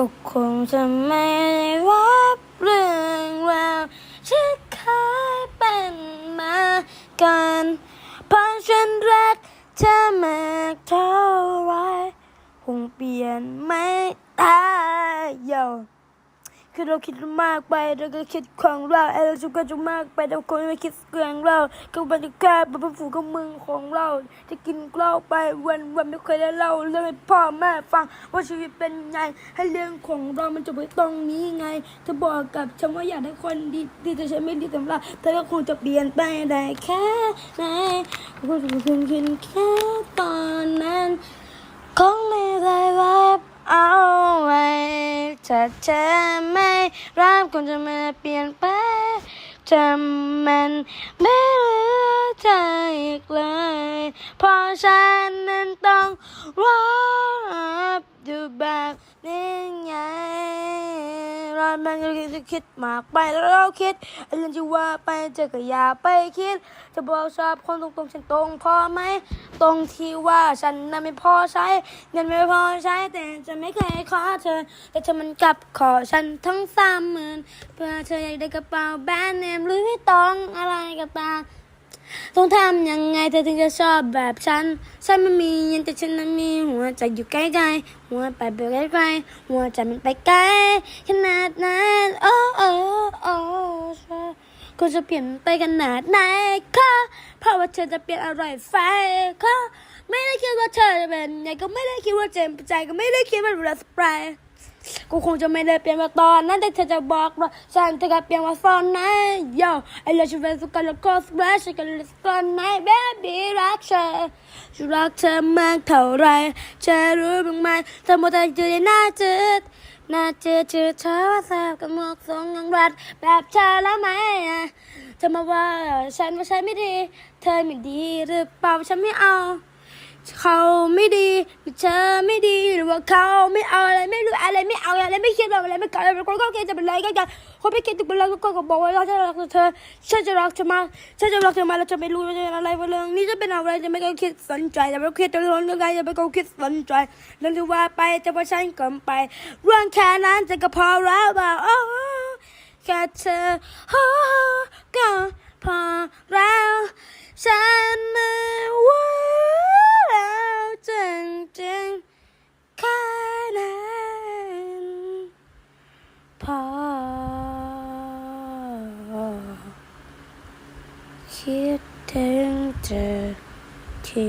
ก็คงจะไม่รับเรื่องราวที่เคยเป็นมากันเพราะฉันรักเธอมากเท่าไรคงเปลี่ยนไม่ได้โย คือเราคิดมากไปเราก็คิดของเราไอ้เราชุกก็จะมากไปแต่คนไม่คิดเรื่องเราก็บรรยากาศเป็นฝูงกับมึงของเรา จะกินเหล้าไปวันวันไม่เคยได้เล่าเรื่องให้พ่อแม่ฟังว่าชีวิตเป็นไงให้เรื่องของเรามันจะไปตรงนี้ไงเธอบอกกับฉันว่าอยากให้คนดีดีแต่ฉันไม่ดีสำหรับเธอก็คงจะเปลี่ยนไปได้แค่ไหนก็จะเป็นเพียงแค่ตอนนั้นคงไม่ได้รับเอา ถ้าเธอไม่รักคนจะมาเปลี่ยนไปจำมันไม่เหลือใจอีกเลย เพราะฉันนั้นต้องรับอยู่แบบนี้ไง เรามันก็จะคิดมากไปแล้วเราคิดอ้เรื่องที่ว่าไปเธอก็อย่าไปคิด จะบอกชอบคนตรงๆฉันตรงพอไหมตรงที่ว่าฉันน่ะไม่พอใช้เงินไม่พอใช้แต่จะไม่เคยขอเธอ แต่เธอมันกลับขอฉันทั้งสามหมื่นเพื่อเธออยากได้กระเป๋าแบรนด์เนมหรือไม่ต้องอะไรก็ตามต้องทำยังไงเธอถึงจะชอบแบบฉัน ฉันไม่มีเงินแต่ฉันนั้นมีหัวใจอยู่ใกล้ๆหัวไปไปไกลๆหัวใจมันไปไกลขนาดนั้น ก็จะเปลี่ยนไปขนาดไหนคะเพราะว่าเธอจะเปลี่ยนอะไรไฟคะไม่ได้คิดว่าเธอจะเป็นไงก็ไม่ได้คิดว่าเจมส์ใจก็ไม่ได้คิดว่าเรือสปรายกูคงจะไม่ได้เปลี่ยนมาตอนนั้นแต่เธอจะบอกว่าฉันจะกลับเปลี่ยนมาตอนไหนโย่ไอ้เรื่องชีวิตสุกันแล้วก็สเปชกันเลยตอนไหน baby รักเธอฉันรักเธอมากเท่าไรเธอรู้บ้างไหมเธอหมดแต่อยู่ในหน้าจืด น่าเจืดจืดเธอว่าแซบกับหมวกทรงยังรัดแบบเธอแล้วไหมอะเธอมาว่าฉันว่าฉันไม่ดี เธอไม่ดีหรือเปล่าฉันไม่เอา เขาไม่ดีเธอไม่ดีหรือว่าเขาไม่เอาอะไรไม่รู้อะไรไม่เอาอะไรไม่คิดอะไรไม่กลับอะไรคนก็คิดจะเป็นไรก็กันคนไม่คิดจะเป็นอะไรก็ก็บอกว่าเราจะรักเธอฉันจะรักเธอมาฉันจะรักเธอมากแล้วจะไม่รู้ว่าจะเป็นอะไรว่าเรื่องนี้จะเป็นอะไรจะไม่ก็คิดสนใจจะไม่คิดจะรู้เรื่องอะไรจะไม่ก็คิดสนใจเรื่องที่ว่าไปจะว่าฉันก็ไปเรื่องแค่นั้นจะก็พอแล้วเปล่าโอ้แค่เธอ พอคิดถึงเธอที